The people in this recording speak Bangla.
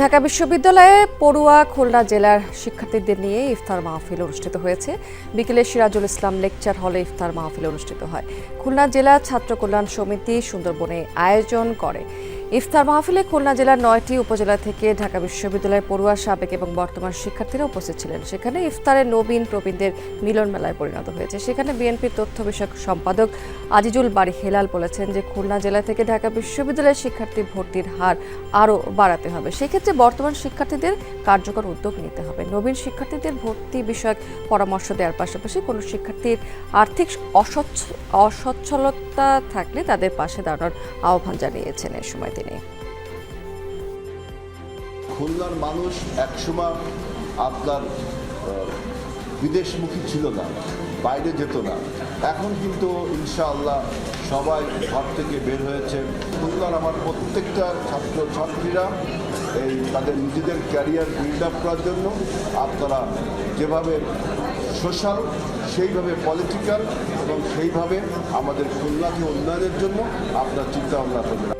ঢাকা বিশ্ববিদ্যালয়ে পড়ুয়া খুলনা জেলার শিক্ষার্থীদের নিয়ে ইফতার মাহফিল অনুষ্ঠিত হয়েছে। বিকেলে সিরাজুল ইসলাম লেকচার হলে ইফতার মাহফিল অনুষ্ঠিত হয়। খুলনা জেলা ছাত্র কল্যাণ সমিতি সুন্দরবনে আয়োজন করে। ইফতার মাহফিলে খুলনা জেলার নয়টি উপজেলা থেকে ঢাকা বিশ্ববিদ্যালয়ের পড়ুয়া, সাবেক এবং বর্তমান শিক্ষার্থীরা উপস্থিত ছিলেন। সেখানে ইফতারে নবীন প্রবীণদের মিলন মেলায় পরিণত হয়েছে। সেখানে বিএনপির তথ্য বিষয়ক সম্পাদক আজিজুল বাড়ি হেলাল বলেছেন যে, খুলনা জেলা থেকে ঢাকা বিশ্ববিদ্যালয়ের শিক্ষার্থী ভর্তির হার আরও বাড়াতে হবে। সেক্ষেত্রে বর্তমান শিক্ষার্থীদের কার্যকর উদ্যোগ নিতে হবে। নবীন শিক্ষার্থীদের ভর্তি বিষয়ক পরামর্শ দেওয়ার পাশাপাশি কোনো শিক্ষার্থীর আর্থিক অসচ্ছ, অসচ্ছলতা থাকলে তাদের পাশে দাঁড়ানোর আহ্বান জানিয়েছেন এ সময়। তিনি। খুলনার মানুষ একসময় আপনার বিদেশমুখী ছিল না, বাইরে যেত না। এখন কিন্তু ইনশাআল্লাহ সবাই ঘর থেকে বের হয়েছে। খুলনার আমার প্রত্যেকটা ছাত্র ছাত্রীরা এই তাদের নিজেদের ক্যারিয়ার বিল্ড আপ করার জন্য আপনারা যেভাবে সোশ্যাল সেইভাবে পলিটিক্যাল এবং সেইভাবে আমাদের খুলনাকে উন্নয়নের জন্য আপনারা চিন্তা ভাবনা করবেন।